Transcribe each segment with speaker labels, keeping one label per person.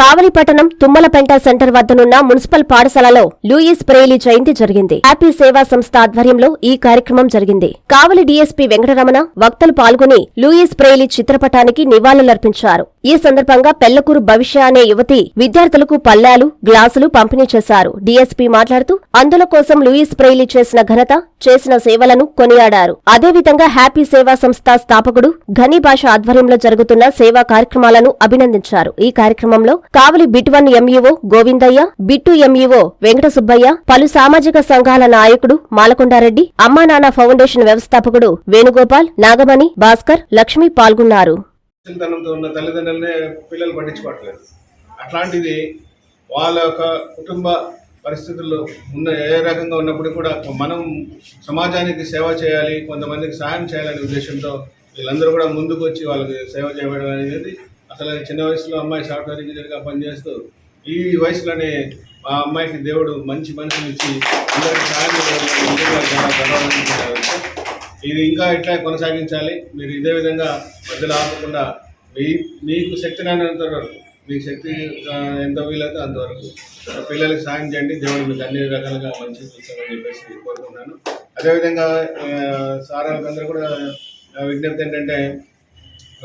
Speaker 1: కావలిపట్టణం Tummalapenta centre వద్దనున్న municipal పాఠశాలలో Louis Braille జయంతి జరిగింది. హ్యాపీ సేవా సంస్థ ఆధ్వర్యంలో ఈ కార్యక్రమం జరిగింది. కావలి డీఎస్పీ వెంకటరమణ వక్తలు పాల్గొని లూయిస్ ప్రేలి చిత్రపటానికి నివాళులర్పించారు. ఈ సందర్భంగా పెళ్ళకూరు భవిష్య అనే యువతి విద్యార్థులకు పల్లాలు గ్లాసులు పంపిణీ చేశారు. డీఎస్పీ మాట్లాడుతూ అందుల కోసం లూయిస్ ప్రేలి చేసిన ఘనత చేసిన సేవలను కొనియాడారు. అదేవిధంగా హ్యాపీ సేవా సంస్థ స్థాపకుడు ఘనీ భాష ఆధ్వర్యంలో జరుగుతున్న సేవా కార్యక్రమాలను అభినందించారు. ఈ కార్యక్రమంలో Kavali bit one MEO Govindayya bit MEO Venkata Subbayya పలు సామాజిక సంఘాల నాయకుడు మాలకొండారెడ్డి అమ్మా నాన్న ఫౌండేషన్ వ్యవస్థాపకుడు వేణుగోపాల్ నాగమణి భాస్కర్ లక్ష్మి పాల్గొన్నారు.
Speaker 2: పిల్లలు పట్టించుకోవట్లేదు. అట్లాంటిది వాళ్ళ యొక్క కుటుంబ పరిస్థితుల్లో ఉన్న ఏ రకంగా ఉన్నప్పుడు కూడా మనం సమాజానికి సేవ చేయాలి కొంతమందికి సహాయం చేయాలనే ఉద్దేశంతో వీళ్ళందరూ కూడా ముందుకు వచ్చి వాళ్ళకి సేవ చేయడం అనేది అసలు చిన్న వయసులో అమ్మాయి సాఫ్ట్వేర్ ఇంజనీర్గా పనిచేస్తూ ఈ వయసులోనే ఆ అమ్మాయికి దేవుడు మంచి మనిషినిచ్చి ఇచ్చి అందరికీ సాయం ఇది ఇంకా ఇట్లా కొనసాగించాలి. మీరు ఇదే విధంగా మధ్యలో ఆపకుండా మీ మీకు శక్తి రానంత వరకు మీకు శక్తి ఎంత వీలైతే అంతవరకు పిల్లలకి సాయం చేయండి. దేవుడు మీకు అన్ని రకాలుగా మంచి చూస్తామని చెప్పేసి కోరుకుంటున్నాను. అదేవిధంగా సార్ అందరూ కూడా విజ్ఞప్తి ఏంటంటే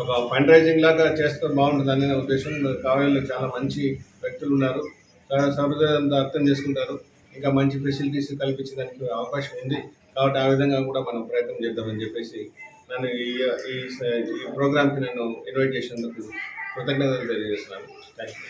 Speaker 2: ఒక ఫండ్ రైజింగ్ లాగా చేస్తే బాగుంటుంది అనే ఉద్దేశం. కావేరీలో చాలా మంచి వ్యక్తులు ఉన్నారు. చాలా అర్థం చేసుకుంటారు. ఇంకా మంచి ఫెసిలిటీస్ కల్పించడానికి అవకాశం ఉంది. కాబట్టి ఆ విధంగా కూడా మనం ప్రయత్నం చేద్దామని చెప్పేసి నన్ను ఈ ఈ ఈ ప్రోగ్రామ్కి నన్ను ఇన్వైట్ చేసినందుకు కృతజ్ఞతలు తెలియజేస్తున్నాను. Thank you